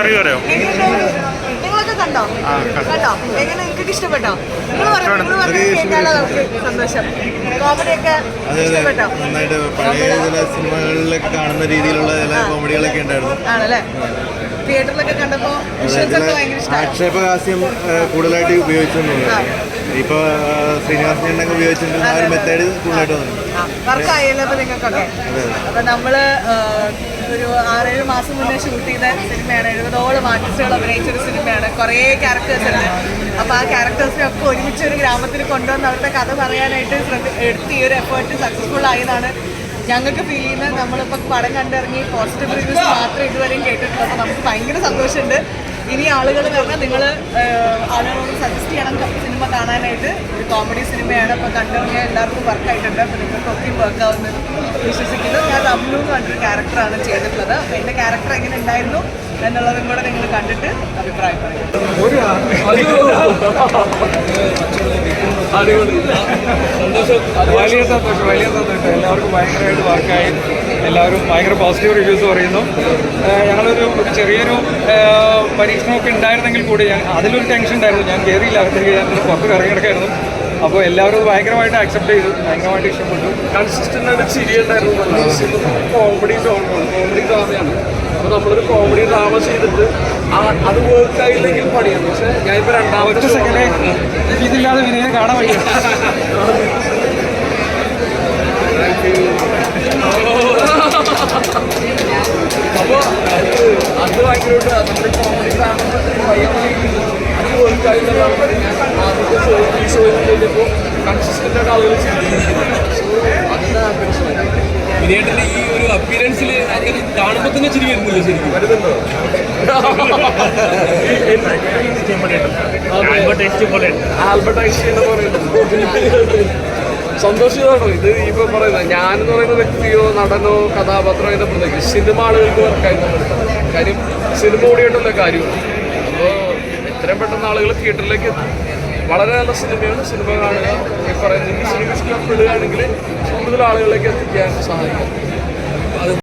കറി കറിയോ കണ്ടോ? കണ്ടോ. നിങ്ങൾക്ക് ഇഷ്ടപ്പെട്ടോ? സന്തോഷം. ഇഷ്ടപ്പെട്ടോ? നന്നായിട്ട് പഴയ ചില സിനിമകളിലൊക്കെ കാണുന്ന രീതിയിലുള്ള ചില കോമഡികളൊക്കെ ഉണ്ടായിരുന്നു. ആണല്ലേ? തിയേറ്ററിലൊക്കെ കണ്ടപ്പോ ആക്ഷേപഹാസ്യം കൂടുതലായിട്ട് ഉപയോഗിച്ചു ഇപ്പൊ ശ്രീനിവാസൻ ഉപയോഗിച്ചിട്ടുണ്ട് ആ ഒരു മെത്തേഡ് കൂടുതലായിട്ട് വന്നു. വർക്കായല്ലോ ആയല്ലോ നിങ്ങൾക്കൊക്കെ. അപ്പൊ നമ്മൾ ഒരു ആറേഴ് മാസം മുന്നേ ഷൂട്ട് ചെയ്ത സിനിമയാണ് എഴുപതോളം ആർട്ടിസ്റ്റുകൾ അഭിനയിച്ച ഒരു സിനിമയാണ്. കുറേ ക്യാരക്ടേഴ്സ് ഉണ്ട്. അപ്പൊ ആ ക്യാരക്ടേഴ്സിനെ ഒക്കെ ഒരുമിച്ച് ഒരു ഗ്രാമത്തിൽ കൊണ്ടുവന്ന് അവരുടെ കഥ പറയാനായിട്ട് എടുത്ത് ഈ ഒരു എഫേർട്ട് സക്സസ്ഫുൾ ആയതാണ് ഞങ്ങൾക്ക് ഫീൽ ചെയ്യുന്നത്. നമ്മളിപ്പോൾ പടം കണ്ടിറങ്ങി പോസിറ്റീവ് റിവ്യൂസ് മാത്രമേ ഇതുവരെയും കേട്ടിട്ടുള്ളൂ അപ്പോൾ നമുക്ക് ഭയങ്കര സന്തോഷമുണ്ട്. ഇനി ആളുകൾ പറഞ്ഞാൽ നിങ്ങൾ ആളുകളോട് സജസ്റ്റ് ചെയ്യണം. സിനിമ കാണാനായിട്ട്. ഒരു കോമഡി സിനിമയാണ്. അപ്പോൾ കണ്ടുകഴിഞ്ഞാൽ എല്ലാവർക്കും വർക്കായിട്ടുണ്ട് അപ്പോൾ നിങ്ങൾക്ക് ഒക്കെയും വർക്ക് ആവുന്നത് വിശ്വസിക്കുന്നു. ഞാൻ റംലു എന്ന് പറഞ്ഞൊരു ക്യാരക്ടറാണ് ചെയ്തിട്ടുള്ളത്. അപ്പോൾ എന്റെ ക്യാരക്ടർ എങ്ങനെ ഉണ്ടായിരുന്നു എന്നുള്ളതും കൂടെ നിങ്ങൾ കണ്ടിട്ട് അഭിപ്രായം വലിയ സന്തോഷം വലിയ സന്തോഷം. എല്ലാവർക്കും ഭയങ്കരമായിട്ട് വർക്കായി എല്ലാവരും ഭയങ്കര പോസിറ്റീവ് റിവ്യൂസ് പറയുന്നു. ഞങ്ങളൊരു ചെറിയൊരു പരീക്ഷണമൊക്കെ ഉണ്ടായിരുന്നെങ്കിൽ കൂടി ഞാൻ അതിലൊരു ടെൻഷൻ ഉണ്ടായിരുന്നു ഞാൻ കയറിയില്ല അകത്തേക്ക് ഞാൻ പുറത്ത് ഇറങ്ങി കിടക്കായിരുന്നു അപ്പോൾ എല്ലാവരും അത് ഭയങ്കരമായിട്ട് ആക്സെപ്റ്റ് ചെയ്തു. ഭയങ്കരമായിട്ട് ഇഷ്ടപ്പെട്ടു. കൺസിസ്റ്റന്റ് ആയിട്ട് ചിരി ഉണ്ടായിരുന്നു. കോമഡി കോമഡി ഡ്രാമയാണ് അപ്പോൾ നമ്മളൊരു കോമഡി ഡ്രാമ ചെയ്തിട്ട് ആ- അത് വർക്ക് ആയില്ലെങ്കിൽ പണിയാണ്. പക്ഷേ ഞാനിപ്പോൾ രണ്ടാമത്തെ സെക്കൻഡ് ഇതില്ലാതെ വിനയെ കാണാൻ വയ്യ അപ്പോൾ അത് അത് ഭയങ്കരമായിട്ട് നമ്മുടെ കോമഡി ഡ്രാമ അത് കാര്യം തന്നെയാണ് ഈ ഷോയിൽ കഴിഞ്ഞപ്പോൾ കൺസിസ്റ്റന്റ് ആയിട്ട് ആളുകൾ അതിന്റെ ഹാപ്പിനെസ് ഈ ഒരു അപ്പിയറൻസിൽ കാണുമ്പോൾ തന്നെ ചിരി വരുന്നില്ല ശരിക്കും? വരുന്നുണ്ടോ എന്ന് സന്തോഷിതാണോ ഇത് ഇപ്പൊ പറയുന്നത് ഞാൻ എന്ന് പറയുന്ന വ്യക്തിയോ നടനോ കഥാപാത്രമോ അതിന്റെ പ്രത്യേകിച്ച് സിനിമ ആളുകൾക്ക് വർക്കായി കാര്യം സിനിമ ഓടിയിട്ടുള്ള കാര്യമാണ് എത്രയും പെട്ടെന്ന് ആളുകൾ തിയേറ്ററിലേക്ക് എത്തും. വളരെ നല്ല സിനിമയാണ്. സിനിമ കാണുക ഈ പറയുന്ന സിനിമ ഇഷ്ടപ്പെടുകയാണെങ്കിൽ കൂടുതൽ ആളുകളിലേക്ക് എത്തിക്കാൻ സഹായിക്കും.